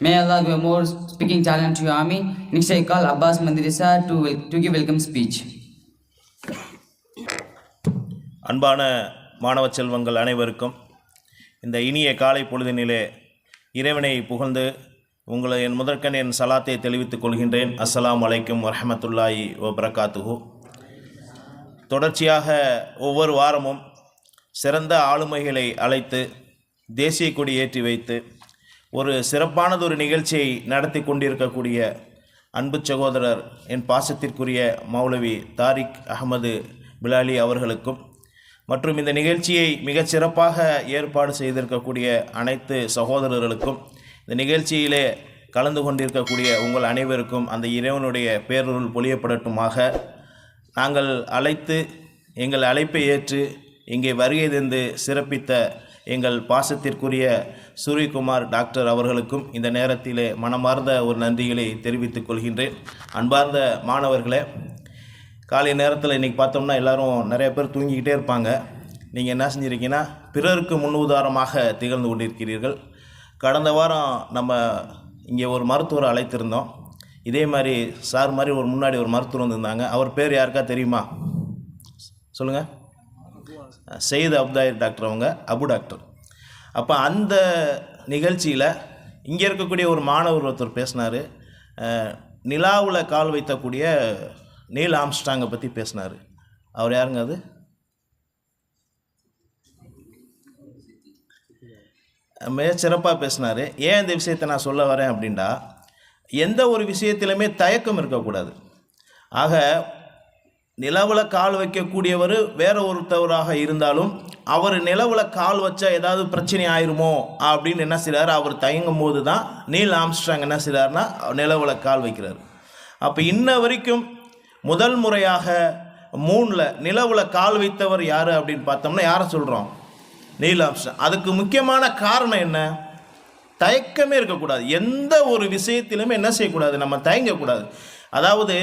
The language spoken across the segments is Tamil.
May Allah give more speaking talent to your army. Next I call Abbas Mandirisa to, to give welcome speech. அன்பான மாணவ செல்வங்கள் அனைவருக்கும் இந்த இனிய காலை பொழுதினிலே இறைவனை புகழ்ந்து உங்களை என் முதற்கண் என் சலாத்தை தெளிவித்துக் கொள்கின்றேன் அஸ்லாம் அலைக்கும் வரமத்துல்லாயி வபரகாத்துஹு தொடர்ச்சியாக ஒவ்வொரு வாரமும் சிறந்த ஆளுமைகளை அழைத்து தேசிய கொடி ஏற்றி வைத்து ஒரு சிறப்பானதொரு நிகழ்ச்சியை நடத்தி கொண்டிருக்கக்கூடிய அன்பு சகோதரர் என் பாசத்திற்குரிய மௌலவி தாரிக் அகமது பிலாலி அவர்களுக்கும் மற்றும் இந்த நிகழ்ச்சியை மிகச் சிறப்பாக ஏற்பாடு செய்திருக்கக்கூடிய அனைத்து சகோதரர்களுக்கும் இந்த நிகழ்ச்சியிலே கலந்து கொண்டிருக்கக்கூடிய உங்கள் அனைவருக்கும் அந்த இறைவனுடைய பேரொருள் பொழியப்படட்டுமாக. நாங்கள் அழைத்து எங்கள் அழைப்பை ஏற்று இங்கே வருகை தந்து சிறப்பித்த எங்கள் பாசத்திற்குரிய சூரியகுமார் டாக்டர் அவர்களுக்கும் இந்த நேரத்திலே மனமார்ந்த ஒரு நன்றிகளை தெரிவித்துக் கொள்கின்றேன். அன்பார்ந்த மாணவர்களே காலை நேரத்தில் இன்றைக்கி பார்த்தோம்னா எல்லோரும் நிறைய பேர் தூங்கிக்கிட்டே இருப்பாங்க. நீங்கள் என்ன செஞ்சுருக்கீங்கன்னா பிறருக்கு முன்னுதாரணமாக திகழ்ந்து கொண்டிருக்கிறீர்கள். கடந்த வாரம் நம்ம இங்கே ஒரு மருத்துவரை அழைத்திருந்தோம். இதே மாதிரி சார் மாதிரி ஒரு முன்னாடி ஒரு மருத்துவர் வந்திருந்தாங்க. அவர் பேர் யாருக்கா தெரியுமா? சொல்லுங்கள் சையது அப்தாயிர் டாக்டர் அவங்க அபு டாக்டர். அப்போ அந்த நிகழ்ச்சியில் இங்கே இருக்கக்கூடிய ஒரு மாணவர் ஒருத்தர் பேசினார். நிலாவில் கால் வைத்தக்கூடிய நீல் ஆம்ஸ்டாங்கை பற்றி பேசினார். அவர் யாருங்க அது? மிக சிறப்பாக பேசினார். ஏன் இந்த விஷயத்தை நான் சொல்ல வரேன் அப்படின்டா எந்த ஒரு விஷயத்திலுமே தயக்கம் இருக்கக்கூடாது. ஆக நிலவில் கால் வைக்கக்கூடியவர் வேற ஒருத்தவராக இருந்தாலும் அவர் நிலவில் கால் வச்சா ஏதாவது பிரச்சனை ஆயிருமோ? அப்படின்னு என்ன செய்கிறார் அவர் தயங்கும் போது தான் நீல் ஆம்ஸ்ட்ராங் என்ன செய்கிறாருன்னா நிலவில் கால் வைக்கிறார். அப்போ இன்ன வரைக்கும் முதல் முறையாக மூணில் நிலவில் கால் வைத்தவர் யார் அப்படின்னு பார்த்தோம்னா யாரை சொல்கிறோம் நீல் ஆம்ஸ்ட்ராங். அதுக்கு முக்கியமான காரணம் என்ன? தயக்கமே இருக்கக்கூடாது. எந்த ஒரு விஷயத்திலுமே என்ன செய்யக்கூடாது? நம்ம தயங்கக்கூடாது. அதாவது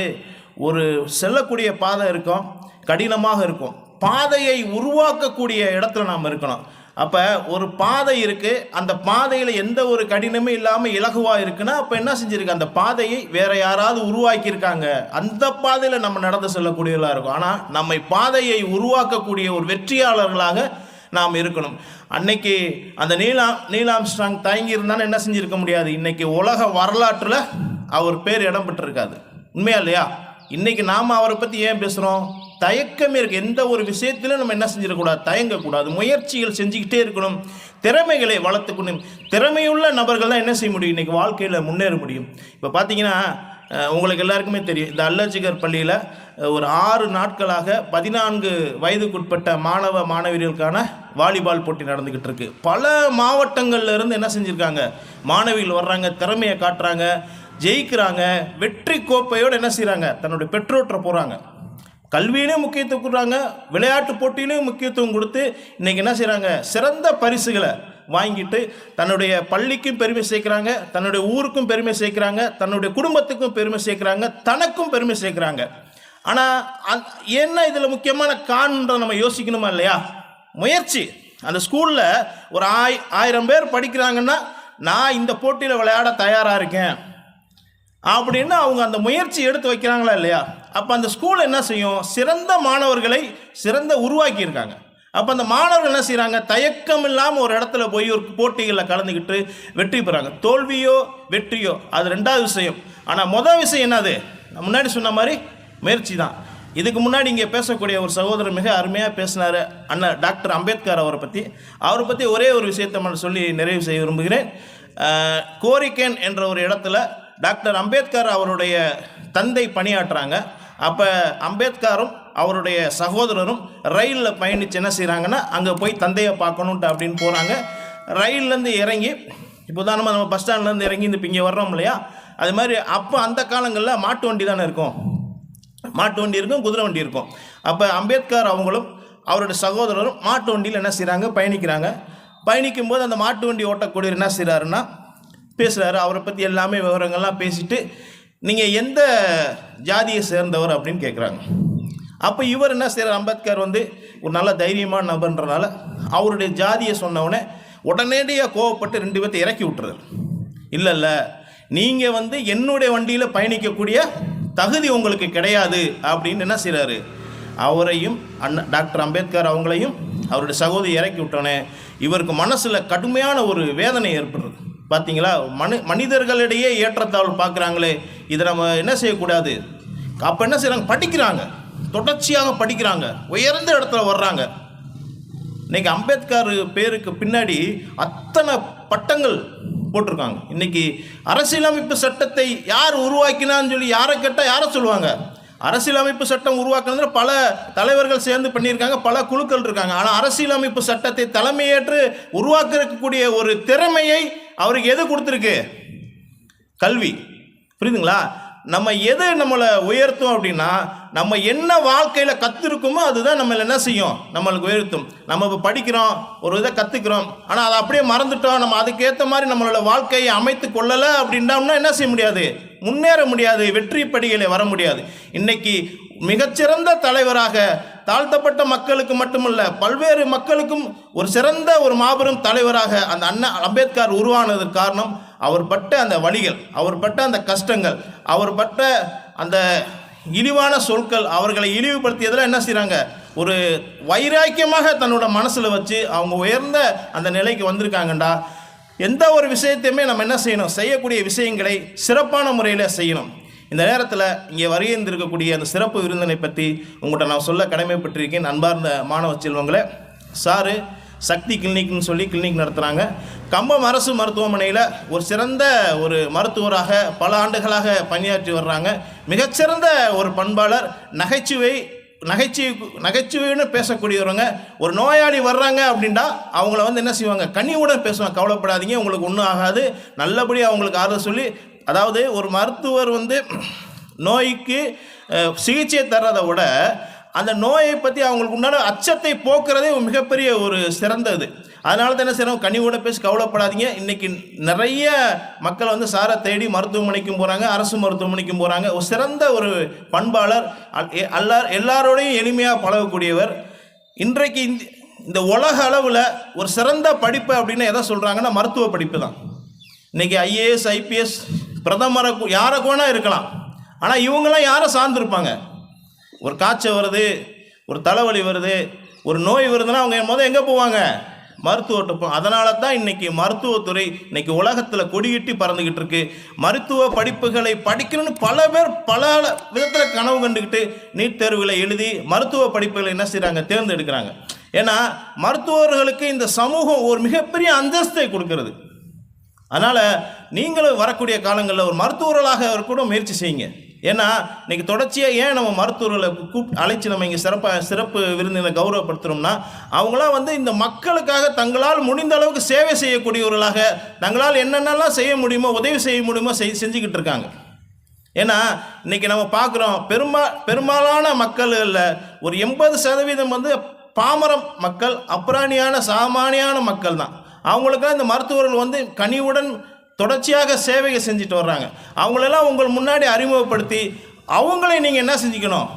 ஒரு செல்லக்கூடிய பாதை இருக்கும் கடினமாக இருக்கும். பாதையை உருவாக்கக்கூடிய இடத்துல நாம் இருக்கணும். அப்போ ஒரு பாதை இருக்குது அந்த பாதையில் எந்த ஒரு கடினமும் இல்லாமல் இலகுவாக இருக்குன்னா அப்போ என்ன செஞ்சுருக்கு அந்த பாதையை வேறு யாராவது உருவாக்கியிருக்காங்க. அந்த பாதையில் நம்ம நடந்து செல்லக்கூடியவர்களாக இருக்கும். ஆனால் நம்மை பாதையை உருவாக்கக்கூடிய ஒரு வெற்றியாளர்களாக நாம் இருக்கணும். அன்னைக்கு அந்த நீலாம் நீலாம் ஸ்ட்ராங் தயங்கி இருந்தாலும் என்ன செஞ்சுருக்க முடியாது? இன்றைக்கி உலக வரலாற்றில் அவர் பேர் இடம் பெற்றிருக்காது உண்மையா இல்லையா? இன்னைக்கு நாம் அவரை பற்றி ஏன் பேசுகிறோம் தயக்கமே இருக்க. எந்த ஒரு விஷயத்திலும் நம்ம என்ன செஞ்சிடக்கூடாது? தயங்கக்கூடாது. முயற்சிகள் செஞ்சுக்கிட்டே இருக்கணும். திறமைகளை வளர்த்துக்கணும். திறமையுள்ள நபர்கள் தான் என்ன செய்ய முடியும்? இன்றைக்கி வாழ்க்கையில் முன்னேற முடியும். இப்போ பார்த்தீங்கன்னா உங்களுக்கு எல்லாருக்குமே தெரியும். இந்த அல்லஜிகர் பள்ளியில் ஒரு ஆறு நாட்களாக பதினான்கு வயதுக்குட்பட்ட மாணவ மாணவியர்களுக்கான வாலிபால் போட்டி நடந்துக்கிட்டு இருக்கு. பல மாவட்டங்கள்லேருந்து என்ன செஞ்சுருக்காங்க? மாணவிகள் வர்றாங்க திறமையை காட்டுறாங்க. ஜெயிக்கிறாங்க வெற்றி கோப்பையோடு என்ன செய்கிறாங்க தன்னுடைய பெற்றோற்ற போகிறாங்க கல்வியிலையும் முக்கியத்துவம் கொடுக்குறாங்க விளையாட்டு போட்டியிலையும் முக்கியத்துவம் கொடுத்து இன்றைக்கி என்ன செய்கிறாங்க சிறந்த பரிசுகளை வாங்கிட்டு தன்னுடைய பள்ளிக்கும் பெருமை சேர்க்குறாங்க தன்னுடைய ஊருக்கும் பெருமை சேர்க்குறாங்க தன்னுடைய குடும்பத்துக்கும் பெருமை சேர்க்குறாங்க தனக்கும் பெருமை சேர்க்குறாங்க. ஆனால் என்ன இதில் முக்கியமான காரணம் நம்ம யோசிக்கணுமா இல்லையா? முயற்சி. அந்த ஸ்கூலில் ஒரு ஆய் ஆயிரம் பேர் படிக்கிறாங்கன்னா நான் இந்த போட்டியில் விளையாட தயாராக இருக்கேன். அப்படின்னு அவங்க அந்த முயற்சி எடுத்து வைக்கிறாங்களா இல்லையா? அப்போ அந்த ஸ்கூல் என்ன செய்யும்? சிறந்த மாணவர்களை சிறந்த உருவாக்கியிருக்காங்க. அப்போ அந்த மாணவர்கள் என்ன செய்கிறாங்க தயக்கம் இல்லாமல் ஒரு இடத்துல போய் ஒரு போட்டிகளில் கலந்துக்கிட்டு வெற்றி பெறாங்க. தோல்வியோ வெற்றியோ அது ரெண்டாவது விஷயம். ஆனால் மொதல் விஷயம் என்னது? நான் முன்னாடி சொன்ன மாதிரி முயற்சி தான். இதுக்கு முன்னாடி இங்கே பேசக்கூடிய ஒரு சகோதரர் மிக அருமையாக பேசினார் அண்ணன் டாக்டர் அம்பேத்கர் அவரை பற்றி அவரை பற்றி ஒரே ஒரு விஷயத்தை நான் சொல்லி நிறைவு செய்ய விரும்புகிறேன். கோரிக்கேன் என்ற ஒரு இடத்துல டாக்டர் அம்பேத்கர் அவருடைய தந்தை பணியாற்றுறாங்க அப்போ அம்பேத்கரும் அவருடைய சகோதரரும் ரயிலில் பயணித்து என்ன செய்கிறாங்கன்னா அங்கே போய் தந்தையை பார்க்கணுன்ட்டு அப்படின்னு போகிறாங்க ரயில்லேருந்து இறங்கி இப்போ தான் நம்ம பஸ் ஸ்டாண்ட்லேருந்து இறங்கி இந்த இப்போ இங்கே வர்றோம் இல்லையா? அது மாதிரி அப்போ அந்த காலங்களில் மாட்டு வண்டி தானே இருக்கும். மாட்டு வண்டி இருக்கும் குதிரை வண்டி இருக்கும். அப்போ அம்பேத்கர் அவங்களும் அவருடைய சகோதரரும் மாட்டு வண்டியில் என்ன செய்கிறாங்க பயணிக்கிறாங்க. பயணிக்கும்போது அந்த மாட்டு வண்டி ஓட்டக்கூடியவர் என்ன செய்கிறாருன்னா பேசுகிறாரு அவரை பற்றி எல்லாமே விவரங்கள்லாம் பேசிட்டு நீங்கள் எந்த ஜாதியை சேர்ந்தவர்? அப்படின்னு கேட்குறாங்க அப்போ இவர் என்ன செய்கிறார் அம்பேத்கர் வந்து ஒரு நல்ல தைரியமான நபர்ன்றனால அவருடைய ஜாதியை சொன்னவுடனே உடனடியாக கோவப்பட்டு ரெண்டு பேர்த்தை இறக்கி விட்டுறாரு. இல்லை இல்லை. நீங்கள் வந்து என்னுடைய வண்டியில் பயணிக்கக்கூடிய தகுதி உங்களுக்கு கிடையாது. அப்படின்னு என்ன செய்கிறாரு அவரையும் அண்ணன் டாக்டர் அம்பேத்கர் அவங்களையும் அவருடைய சகோதரி இறக்கி விட்டோன்னே இவருக்கு மனசில் கடுமையான ஒரு வேதனை ஏற்படுறது பார்த்தீங்களா மனு மனிதர்களிடையே ஏற்றத்தாழ்வு பார்க்குறாங்களே இதை நம்ம என்ன செய்யக்கூடாது? அப்போ என்ன செய்கிறாங்க படிக்கிறாங்க. தொடர்ச்சியாக படிக்கிறாங்க. உயர்ந்த இடத்துல வர்றாங்க. இன்னைக்கு அம்பேத்கர் பேருக்கு பின்னாடி அத்தனை பட்டங்கள் போட்டிருக்காங்க. இன்றைக்கி அரசியலமைப்பு சட்டத்தை யார் உருவாக்கினான்னு சொல்லி யாரை கேட்டால் யாரை சொல்லுவாங்க? அரசியலமைப்பு சட்டம் உருவாக்குறதுல பல தலைவர்கள் சேர்ந்து பண்ணியிருக்காங்க பல குழுக்கள் இருக்காங்க. ஆனால் அரசியலமைப்பு சட்டத்தை தலைமையேற்று உருவாக்கக்கூடிய ஒரு திறமையை அவருக்கு எது கொடுத்துருக்கு? கல்வி. புரியுதுங்களா? நம்ம எது நம்மளை உயர்த்தும் அப்படின்னா நம்ம என்ன வாழ்க்கையில் கற்றுருக்குமோ அதுதான் நம்மளை என்ன செய்யும்? நம்மளுக்கு உயர்த்தும். நம்ம இப்போ படிக்கிறோம் ஒரு இதை கற்றுக்கிறோம் ஆனால் அதை அப்படியே மறந்துட்டோம். நம்ம அதுக்கேற்ற மாதிரி நம்மளோட வாழ்க்கையை அமைத்து கொள்ளலை அப்படின்ட்டோம்னா என்ன செய்ய முடியாது? முன்னேற முடியாது. வெற்றி படிகளை வர முடியாது. இன்னைக்கு மிகச்சிறந்த தலைவராக தாழ்த்தப்பட்ட மக்களுக்கு மட்டுமல்ல பல்வேறு மக்களுக்கும் ஒரு சிறந்த ஒரு மாபெரும் தலைவராக அந்த அண்ணா அம்பேத்கர் உருவானதற்கு காரணம் அவர் பட்ட அந்த வழிகள் அவர் பட்ட அந்த கஷ்டங்கள் அவர் பட்ட அந்த இழிவான சொற்கள் அவர்களை இழிவுபடுத்தியதில் என்ன செய்கிறாங்க ஒரு வைராக்கியமாக தன்னோட மனசில் வச்சு அவங்க உயர்ந்த அந்த நிலைக்கு வந்திருக்காங்கண்டா. எந்த ஒரு விஷயத்தையுமே நம்ம என்ன செய்யணும்? செய்யக்கூடிய விஷயங்களை சிறப்பான முறையில் செய்யணும். இந்த நேரத்தில் இங்கே வருகின்றிருக்கக்கூடிய அந்த சிறப்பு விருந்தினை பற்றி உங்கள்கிட்ட நான் சொல்ல கடமைப்பட்டிருக்கேன். அன்பார்ந்த மாணவ செல்வங்களே சாரு சக்தி கிளினிக்னு சொல்லி கிளினிக் நடத்துகிறாங்க கம்பம் அரசு மருத்துவமனையில் ஒரு சிறந்த ஒரு மருத்துவராக பல ஆண்டுகளாக பணியாற்றி வர்றாங்க. மிகச்சிறந்த ஒரு பண்பாளர் நகைச்சுவை நகைச்சுவை நகைச்சுவைன்னு பேசக்கூடியவங்க ஒரு நோயாளி வர்றாங்க அப்படின்னா அவங்கள வந்து என்ன செய்வாங்க? கனிவுடன் பேசுவாங்க. கவலைப்படாதீங்க உங்களுக்கு ஒன்றும் ஆகாது. நல்லபடியாக அவங்களுக்கு ஆறுதல் சொல்லி அதாவது ஒரு மருத்துவர் வந்து நோய்க்கு சிகிச்சை தர்றதை விட அந்த நோயை பற்றி அவங்களுக்கு உண்டான அச்சத்தை போக்குறதே மிகப்பெரிய ஒரு சிறந்தது. அதனால தான் என்ன செய்யணும் கனிவோட பேசி கவலைப்படாதீங்க. இன்றைக்கி நிறைய மக்கள் வந்து சாரை தேடி மருத்துவமனைக்கும் போகிறாங்க அரசு மருத்துவமனைக்கும் போகிறாங்க ஒரு சிறந்த ஒரு பண்பாளர் அல்- எல்லார் எல்லாரோடையும் எளிமையாக பழகக்கூடியவர். இன்றைக்கு இந்த- இந்த உலக அளவில் ஒரு சிறந்த படிப்பு அப்படின்னு எதை சொல்கிறாங்கன்னா மருத்துவ படிப்பு தான். இன்றைக்கி ஐஏஎஸ் ஐபிஎஸ் பிரதமரை யாரை கூட இருக்கலாம். ஆனால் இவங்கெல்லாம் யாரை சார்ந்திருப்பாங்க? ஒரு காய்ச்சல் வருது ஒரு தலைவலி வருது ஒரு நோய் வருதுன்னா அவங்க மொதல் எங்கே போவாங்க? மருத்துவர்கிட்ட போ அதனால தான் இன்றைக்கி மருத்துவத்துறை இன்னைக்கு உலகத்தில் கொடியிட்டு பறந்துக்கிட்டு இருக்கு. மருத்துவ படிப்புகளை படிக்கணும்னு பல பேர் பல விதத்தில் கனவு கண்டுக்கிட்டு நீட் தேர்வில் எழுதி மருத்துவ படிப்புகளை என்ன செய்கிறாங்க தேர்ந்தெடுக்கிறாங்க. ஏன்னா மருத்துவர்களுக்கு இந்த சமூகம் ஒரு மிகப்பெரிய அந்தஸ்தை கொடுக்கறது. அதனால் நீங்களும் வரக்கூடிய காலங்களில் ஒரு மருத்துவர்களாக கூட முயற்சி செய்யுங்க. ஏன்னா இன்னைக்கு தொடர்ச்சியாக ஏன் நம்ம மருத்துவர்களை கூப் அழைச்சி நம்ம இங்கே சிறப்பாக சிறப்பு விருந்தினை கௌரவப்படுத்துகிறோம்னா அவங்களாம் வந்து இந்த மக்களுக்காக தங்களால் முடிந்த அளவுக்கு சேவை செய்யக்கூடியவர்களாக தங்களால் என்னென்னலாம் செய்ய முடியுமோ உதவி செய்ய முடியுமோ செய் செஞ்சுக்கிட்டு இருக்காங்க. ஏன்னா இன்னைக்கு நம்ம பார்க்குறோம் பெரும்பா பெரும்பாலான மக்களில் ஒரு எண்பது சதவீதம் வந்து பாமரம் மக்கள் அப்புறாணியான சாமானியான மக்கள் தான் அவங்களுக்கெல்லாம் இந்த மருத்துவர்கள் வந்து கனிவுடன் தொடர்ச்சியாக சேவையை செஞ்சுட்டு வர்றாங்க. அவங்களெல்லாம் உங்கள் முன்னாடி அறிமுகப்படுத்தி அவங்களே நீங்கள் என்ன செஞ்சுக்கணும்?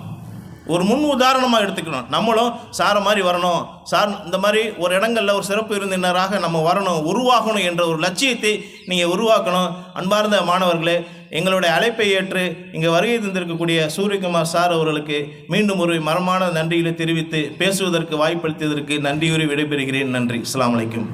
ஒரு முன் உதாரணமாக எடுத்துக்கணும். நம்மளும் சாரை மாதிரி வரணும். சார் இந்த மாதிரி ஒரு இடங்களில் ஒரு சிறப்பு விருந்தினராக நம்ம வரணும் உருவாகணும் என்ற ஒரு லட்சியத்தை நீங்கள் உருவாக்கணும். அன்பார்ந்த மாணவர்களே எங்களுடைய அழைப்பை ஏற்று இங்கே வருகை தந்திருக்கக்கூடிய சூரியகுமார் சார் அவர்களுக்கு மீண்டும் ஒரு மரமான நன்றிகளை தெரிவித்து பேசுவதற்கு வாய்ப்பளித்ததற்கு நன்றியுறி விடைபெறுகிறேன். நன்றி. அஸ்ஸலாமு அலைக்கும்.